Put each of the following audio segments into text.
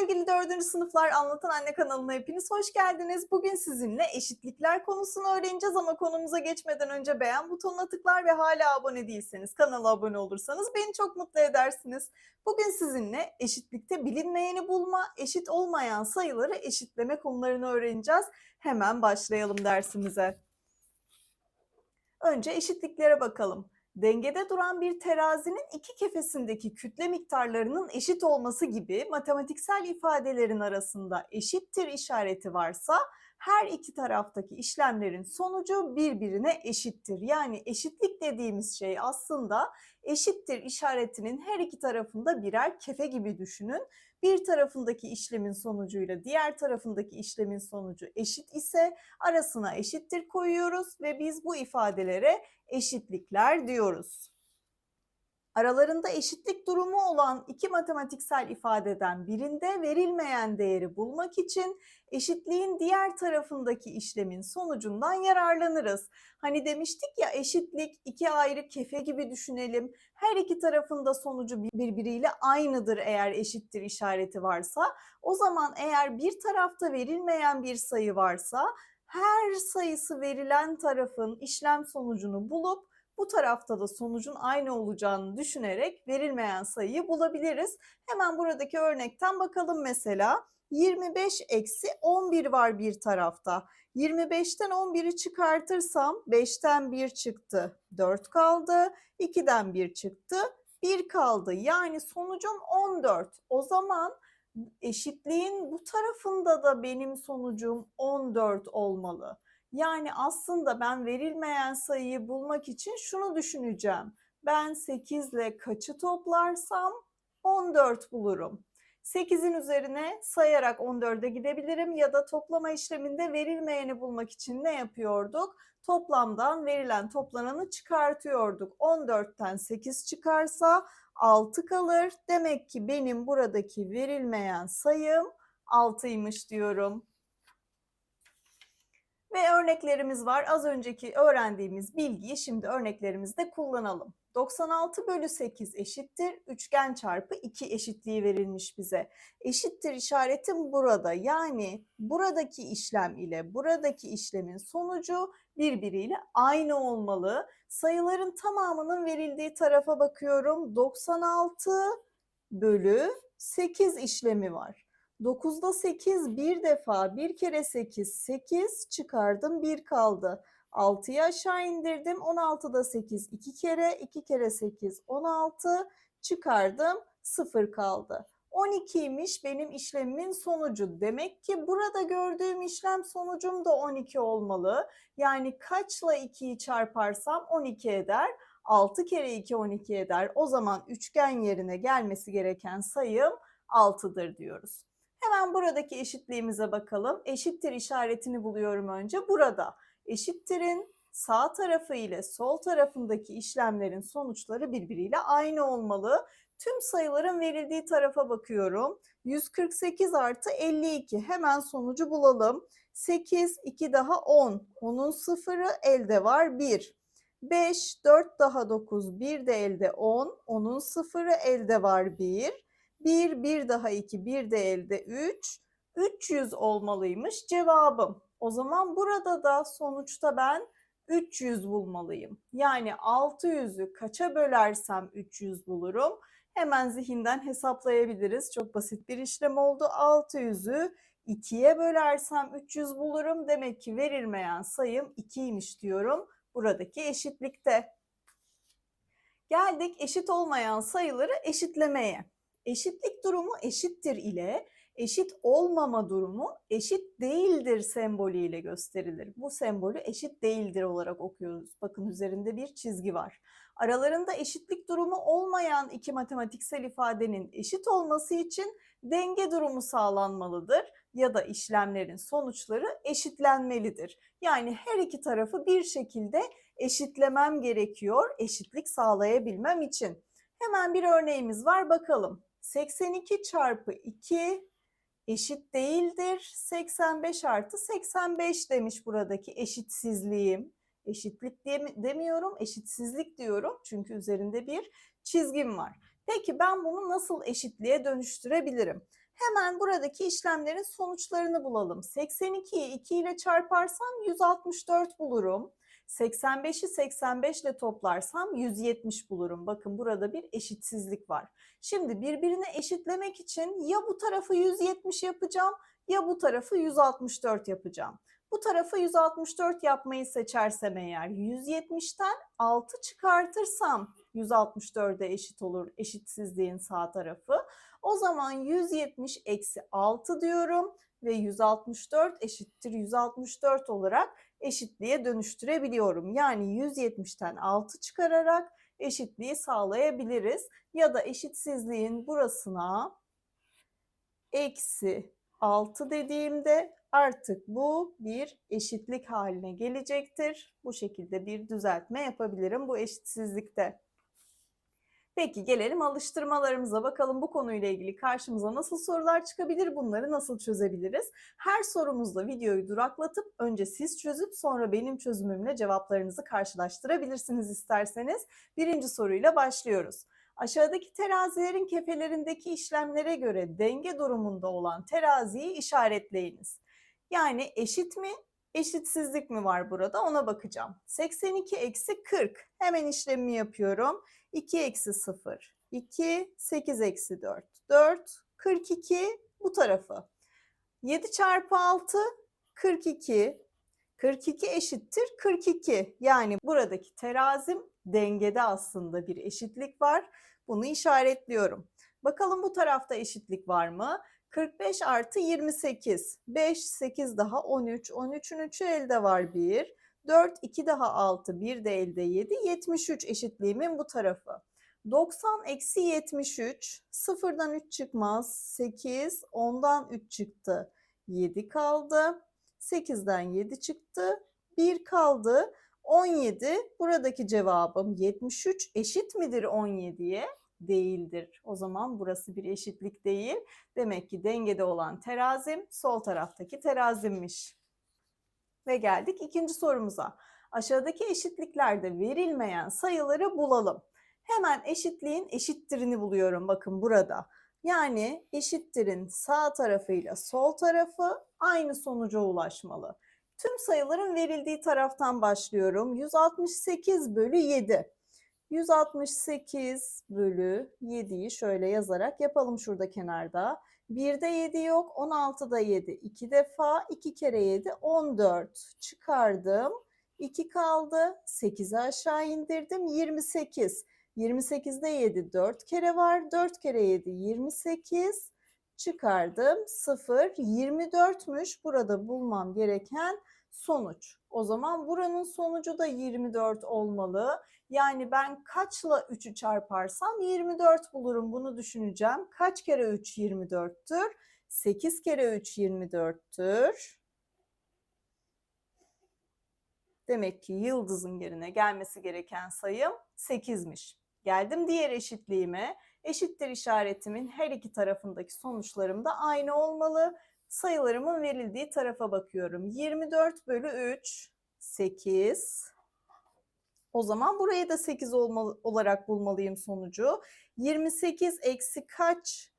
sevgili 4. sınıflar Anlatan Anne kanalına hepiniz hoş geldiniz. Bugün sizinle eşitlikler konusunu öğreneceğiz ama konumuza geçmeden önce beğen butonuna tıklar ve hala abone değilseniz kanala abone olursanız beni çok mutlu edersiniz. Bugün sizinle eşitlikte bilinmeyeni bulma, eşit olmayan sayıları eşitleme konularını öğreneceğiz. Hemen başlayalım dersimize. Önce eşitliklere bakalım. Dengede duran bir terazinin iki kefesindeki kütle miktarlarının eşit olması gibi matematiksel ifadelerin arasında eşittir işareti varsa her iki taraftaki işlemlerin sonucu birbirine eşittir. Yani eşitlik dediğimiz şey aslında eşittir işaretinin her iki tarafında birer kefe gibi düşünün. Bir tarafındaki işlemin sonucuyla diğer tarafındaki işlemin sonucu eşit ise arasına eşittir koyuyoruz ve biz bu ifadelere eşitlikler diyoruz. Aralarında eşitlik durumu olan iki matematiksel ifadeden birinde verilmeyen değeri bulmak için eşitliğin diğer tarafındaki işlemin sonucundan yararlanırız. Hani demiştik ya eşitlik iki ayrı kefe gibi düşünelim. Her iki tarafında sonucu birbiriyle aynıdır eğer eşittir işareti varsa. O zaman eğer bir tarafta verilmeyen bir sayı varsa her sayısı verilen tarafın işlem sonucunu bulup bu tarafta da sonucun aynı olacağını düşünerek verilmeyen sayıyı bulabiliriz. Hemen buradaki örnekten bakalım mesela. 25 eksi 11 var bir tarafta. 25'ten 11'i çıkartırsam 5'ten 1 çıktı, 4 kaldı. 2'den 1 çıktı, 1 kaldı. Yani sonucum 14. O zaman eşitliğin bu tarafında da benim sonucum 14 olmalı. Yani aslında ben verilmeyen sayıyı bulmak için şunu düşüneceğim. Ben 8 ile kaçı toplarsam 14 bulurum. 8'in üzerine sayarak 14'e gidebilirim ya da toplama işleminde verilmeyeni bulmak için ne yapıyorduk? Toplamdan verilen toplananı çıkartıyorduk. 14'ten 8 çıkarsa 6 kalır. Demek ki benim buradaki verilmeyen sayım 6'ymış diyorum. Ve örneklerimiz var. Az önceki öğrendiğimiz bilgiyi şimdi örneklerimizde kullanalım. 96 bölü 8 eşittir. Üçgen çarpı 2 eşitliği verilmiş bize. Eşittir işaretim burada. Yani buradaki işlem ile buradaki işlemin sonucu birbiriyle aynı olmalı. Sayıların tamamının verildiği tarafa bakıyorum. 96 bölü 8 işlemi var. 9'da 8 bir defa, bir kere 8, 8 çıkardım, 1 kaldı. 6'yı aşağı indirdim, 16'da 8, 2 kere, 2 kere 8, 16 çıkardım, 0 kaldı. 12'ymiş benim işlemimin sonucu. Demek ki burada gördüğüm işlem sonucum da 12 olmalı. Yani kaçla 2'yi çarparsam 12 eder. 6 kere 2 12 eder. O zaman üçgen yerine gelmesi gereken sayım 6'dır diyoruz. Hemen buradaki eşitliğimize bakalım. Eşittir işaretini buluyorum önce. Burada eşittirin sağ tarafı ile sol tarafındaki işlemlerin sonuçları birbiriyle aynı olmalı. Tüm sayıların verildiği tarafa bakıyorum. 148 artı 52 hemen sonucu bulalım. 8, 2 daha 10. 10'un sıfırı elde var 1. 5, 4 daha 9, 1 de elde 10. 10'un sıfırı elde var 1. 1, 1 daha 2, 1 de elde 3. 300 olmalıymış cevabım. O zaman burada da sonuçta ben 300 bulmalıyım. Yani 600'ü kaça bölersem 300 bulurum. Hemen zihinden hesaplayabiliriz. Çok basit bir işlem oldu. 600'ü 2'ye bölersem 300 bulurum. Demek ki verilmeyen sayım 2'ymiş diyorum buradaki eşitlikte. Geldik eşit olmayan sayıları eşitlemeye. Eşitlik durumu eşittir ile eşit olmama durumu eşit değildir sembolüyle gösterilir. Bu sembolü eşit değildir olarak okuyoruz. Bakın üzerinde bir çizgi var. Aralarında eşitlik durumu olmayan iki matematiksel ifadenin eşit olması için denge durumu sağlanmalıdır ya da işlemlerin sonuçları eşitlenmelidir. Yani her iki tarafı bir şekilde eşitlemem gerekiyor eşitlik sağlayabilmem için. Hemen bir örneğimiz var bakalım. 82 çarpı 2 eşit değildir. 85 artı 85 demiş buradaki eşitsizliğim. Eşitlik demiyorum, eşitsizlik diyorum. Çünkü üzerinde bir çizgim var. Peki ben bunu nasıl eşitliğe dönüştürebilirim? Hemen buradaki işlemlerin sonuçlarını bulalım. 82'yi 2 ile çarparsam 164 bulurum. 85'i 85 ile toplarsam 170 bulurum. Bakın burada bir eşitsizlik var. Şimdi birbirine eşitlemek için ya bu tarafı 170 yapacağım ya bu tarafı 164 yapacağım. Bu tarafı 164 yapmayı seçersem eğer 170'ten 6 çıkartırsam 164'e eşit olur eşitsizliğin sağ tarafı. O zaman 170 eksi 6 diyorum ve 164 eşittir 164 olarak eşitliğe dönüştürebiliyorum. Yani 170'ten 6 çıkararak eşitliği sağlayabiliriz. Ya da eşitsizliğin burasına eksi 6 dediğimde artık bu bir eşitlik haline gelecektir. Bu şekilde bir düzeltme yapabilirim bu eşitsizlikte. Peki gelelim alıştırmalarımıza bakalım bu konuyla ilgili karşımıza nasıl sorular çıkabilir, bunları nasıl çözebiliriz? Her sorumuzda videoyu duraklatıp önce siz çözüp sonra benim çözümümle cevaplarınızı karşılaştırabilirsiniz isterseniz. Birinci soruyla başlıyoruz. Aşağıdaki terazilerin kefelerindeki işlemlere göre denge durumunda olan teraziyi işaretleyiniz. Yani eşit mi, eşitsizlik mi var burada ona bakacağım. 82 eksi 40 hemen işlemimi yapıyorum. 2 eksi 0, 2, 8 eksi 4, 4, 42 bu tarafı. 7 çarpı 6, 42. 42 eşittir 42. Yani buradaki terazim dengede aslında bir eşitlik var. Bunu işaretliyorum. Bakalım bu tarafta eşitlik var mı? 45 artı 28. 5, 8 daha 13. 13'ün 3'ü elde var 1. 4, 2 daha 6, 1 de elde 7. 73 eşitliğimin bu tarafı. 90 eksi 73. Sıfırdan 3 çıkmaz. 8, 10'dan 3 çıktı. 7 kaldı. 8'den 7 çıktı. 1 kaldı. 17 buradaki cevabım 73 eşit midir 17'ye? Değildir. O zaman burası bir eşitlik değil. Demek ki dengede olan terazim sol taraftaki terazimmiş. Ve geldik ikinci sorumuza. Aşağıdaki eşitliklerde verilmeyen sayıları bulalım. Hemen eşitliğin eşittirini buluyorum bakın burada. Yani eşittirin sağ tarafıyla sol tarafı aynı sonuca ulaşmalı. Tüm sayıların verildiği taraftan başlıyorum. 168 bölü 7. 168 bölü 7'yi şöyle yazarak yapalım şurada kenarda. 1'de 7 yok, 16'da 7. 2 defa, 2 kere 7, 14. Çıkardım. 2 kaldı. 8'i aşağı indirdim. 28. 28'de 7 4 kere var. 4 kere 7 28. Çıkardım. 0. 24'müş. Burada bulmam gereken sonuç. O zaman buranın sonucu da 24 olmalı. Yani ben kaçla 3'ü çarparsam 24 bulurum. Bunu düşüneceğim. Kaç kere 3 24'tür? 8 kere 3 24'tür. Demek ki yıldızın yerine gelmesi gereken sayım 8'miş. Geldim diğer eşitliğime. Eşittir işaretimin her iki tarafındaki sonuçlarım da aynı olmalı. Sayılarımın verildiği tarafa bakıyorum. 24 bölü 3, 8. O zaman burayı da 8 olmalı, olarak bulmalıyım sonucu. 28 eksi kaç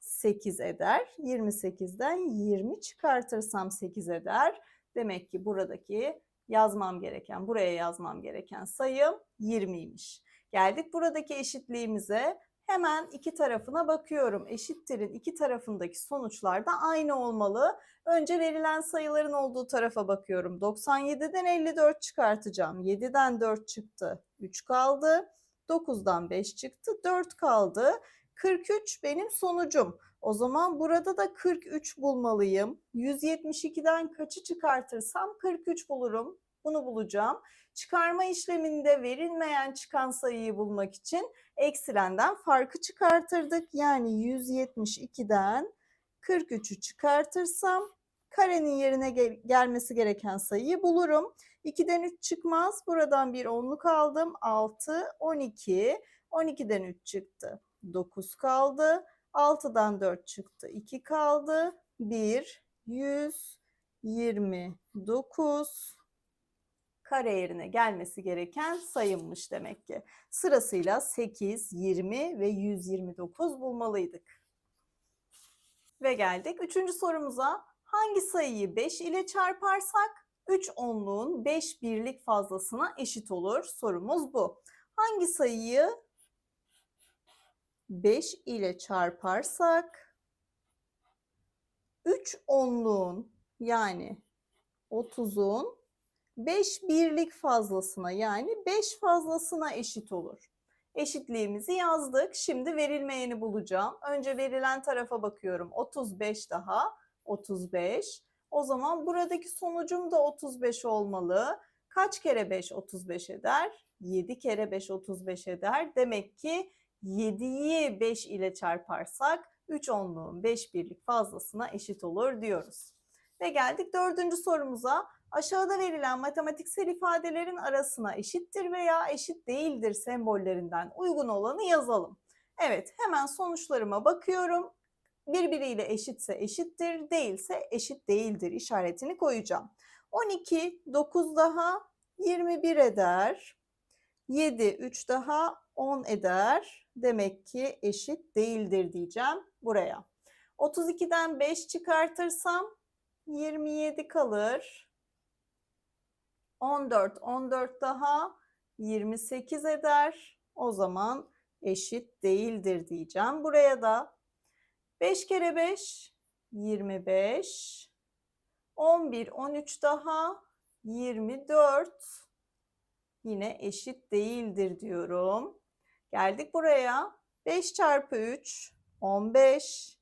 8 eder? 28'den 20 çıkartırsam 8 eder. Demek ki buradaki yazmam gereken, buraya yazmam gereken sayım 20'ymiş. Geldik buradaki eşitliğimize. Hemen iki tarafına bakıyorum. Eşittirin iki tarafındaki sonuçlar da aynı olmalı. Önce verilen sayıların olduğu tarafa bakıyorum. 97'den 54 çıkartacağım. 7'den 4 çıktı. 3 kaldı. 9'dan 5 çıktı. 4 kaldı. 43 benim sonucum. O zaman burada da 43 bulmalıyım. 172'den kaçı çıkartırsam 43 bulurum. Bunu bulacağım. Çıkarma işleminde verilmeyen çıkan sayıyı bulmak için eksilenden farkı çıkartırdık. Yani 172'den 43'ü çıkartırsam karenin yerine gel gelmesi gereken sayıyı bulurum. 2'den 3 çıkmaz. Buradan bir onluk aldım. 6, 12. 12'den 3 çıktı. 9 kaldı. 6'dan 4 çıktı. 2 kaldı. 1, 129 kare yerine gelmesi gereken sayımmış demek ki. Sırasıyla 8, 20 ve 129 bulmalıydık. Ve geldik üçüncü sorumuza. Hangi sayıyı 5 ile çarparsak 3 onluğun 5 birlik fazlasına eşit olur? Sorumuz bu. Hangi sayıyı 5 ile çarparsak 3 onluğun yani 30'un 5 birlik fazlasına yani 5 fazlasına eşit olur. Eşitliğimizi yazdık. Şimdi verilmeyeni bulacağım. Önce verilen tarafa bakıyorum. 35 daha 35. O zaman buradaki sonucum da 35 olmalı. Kaç kere 5 35 eder? 7 kere 5 35 eder. Demek ki 7'yi 5 ile çarparsak 3 onluğun 5 birlik fazlasına eşit olur diyoruz. Ve geldik dördüncü sorumuza. Aşağıda verilen matematiksel ifadelerin arasına eşittir veya eşit değildir sembollerinden uygun olanı yazalım. Evet, hemen sonuçlarıma bakıyorum. Birbiriyle eşitse eşittir, değilse eşit değildir işaretini koyacağım. 12, 9 daha 21 eder. 7, 3 daha 10 eder. Demek ki eşit değildir diyeceğim buraya. 32'den 5 çıkartırsam 27 kalır. 14, 14 daha 28 eder. O zaman eşit değildir diyeceğim. Buraya da 5 kere 5 25. 11, 13 daha 24. Yine eşit değildir diyorum. Geldik buraya. 5 çarpı 3 15.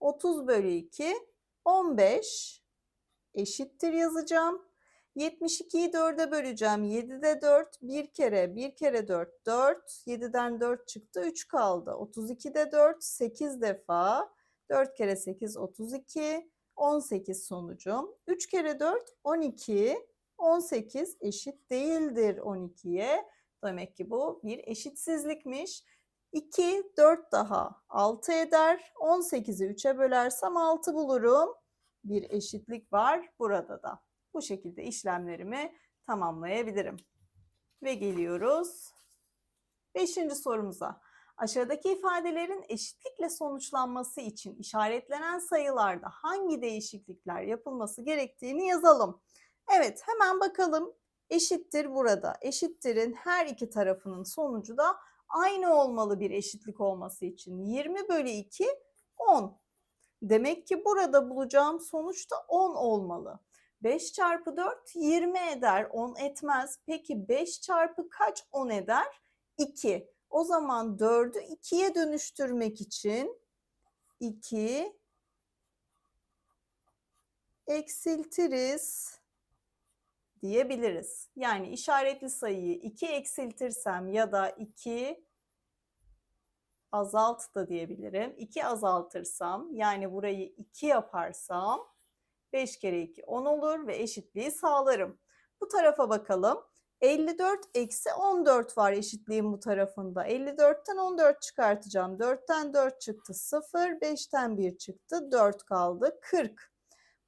30 bölü 2 15 eşittir yazacağım. 72'yi 4'e böleceğim. 7'de 4 bir kere 1 kere 4 4. 7'den 4 çıktı 3 kaldı. 32'de 4 8 defa. 4 kere 8 32. 18 sonucum. 3 kere 4 12. 18 eşit değildir 12'ye. Demek ki bu bir eşitsizlikmiş. 2, 4 daha 6 eder. 18'i 3'e bölersem 6 bulurum. Bir eşitlik var burada da. Bu şekilde işlemlerimi tamamlayabilirim. Ve geliyoruz beşinci sorumuza. Aşağıdaki ifadelerin eşitlikle sonuçlanması için işaretlenen sayılarda hangi değişiklikler yapılması gerektiğini yazalım. Evet hemen bakalım. Eşittir burada. Eşittirin her iki tarafının sonucu da aynı olmalı bir eşitlik olması için. 20 bölü 2 10. Demek ki burada bulacağım sonuç da 10 olmalı. 5 çarpı 4 20 eder. 10 etmez. Peki 5 çarpı kaç 10 eder? 2. O zaman 4'ü 2'ye dönüştürmek için 2 eksiltiriz diyebiliriz. Yani işaretli sayıyı 2 eksiltirsem ya da 2 azalt da diyebilirim. 2 azaltırsam yani burayı 2 yaparsam 5 kere 2 10 olur ve eşitliği sağlarım. Bu tarafa bakalım. 54 eksi 14 var eşitliğin bu tarafında. 54'ten 14 çıkartacağım. 4'ten 4 çıktı 0, 5'ten 1 çıktı 4 kaldı 40.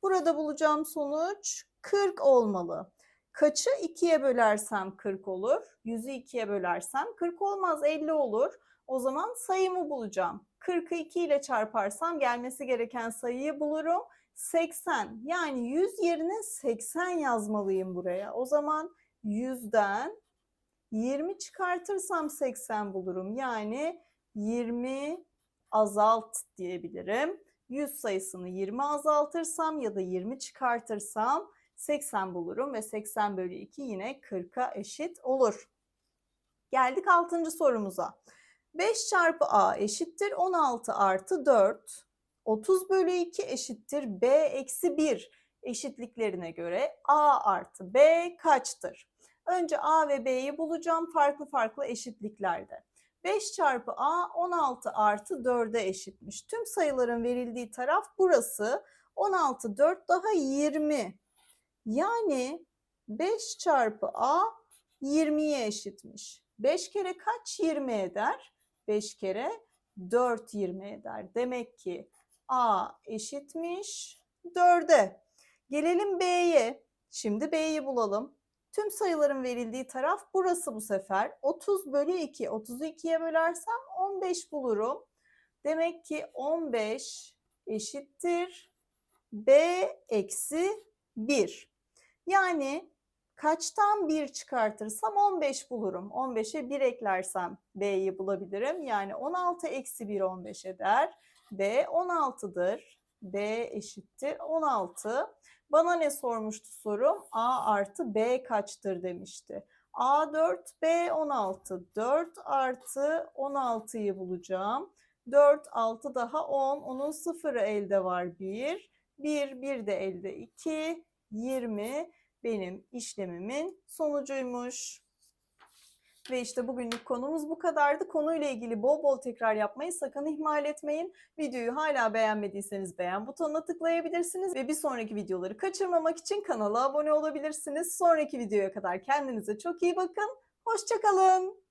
Burada bulacağım sonuç 40 olmalı. Kaçı 2'ye bölersem 40 olur? 100'ü 2'ye bölersem 40 olmaz 50 olur. O zaman sayımı bulacağım. 40'ı 2 ile çarparsam gelmesi gereken sayıyı bulurum. 80 yani 100 yerine 80 yazmalıyım buraya. O zaman 100'den 20 çıkartırsam 80 bulurum. Yani 20 azalt diyebilirim. 100 sayısını 20 azaltırsam ya da 20 çıkartırsam 80 bulurum ve 80 bölü 2 yine 40'a eşit olur. Geldik 6. sorumuza. 5 çarpı a eşittir 16 artı 4. 30 bölü 2 eşittir b eksi 1 eşitliklerine göre a artı b kaçtır? Önce a ve b'yi bulacağım farklı farklı eşitliklerde. 5 çarpı a 16 artı 4'e eşitmiş. Tüm sayıların verildiği taraf burası. 16 4 daha 20. Yani 5 çarpı a 20'ye eşitmiş. 5 kere kaç 20 eder? 5 kere 4 20 eder. Demek ki A eşitmiş 4'e. Gelelim B'ye. Şimdi B'yi bulalım. Tüm sayıların verildiği taraf burası bu sefer. 30 bölü 2. 30'u 2'ye bölersem 15 bulurum. Demek ki 15 eşittir b eksi 1. Yani kaçtan 1 çıkartırsam 15 bulurum. 15'e 1 eklersem b'yi bulabilirim. Yani 16 eksi 1 15 eder. B 16'dır. b eşittir 16. Bana ne sormuştu sorum? a artı b kaçtır demişti. a 4, b 16. 4 artı 16'yı bulacağım. 4, 6 daha 10. Onun sıfırı elde var 1. 1, 1 de elde 2. 20 benim işlemimin sonucuymuş. Ve işte bugünlük konumuz bu kadardı. Konuyla ilgili bol bol tekrar yapmayı sakın ihmal etmeyin. Videoyu hala beğenmediyseniz beğen butonuna tıklayabilirsiniz. Ve bir sonraki videoları kaçırmamak için kanala abone olabilirsiniz. Sonraki videoya kadar kendinize çok iyi bakın. Hoşçakalın.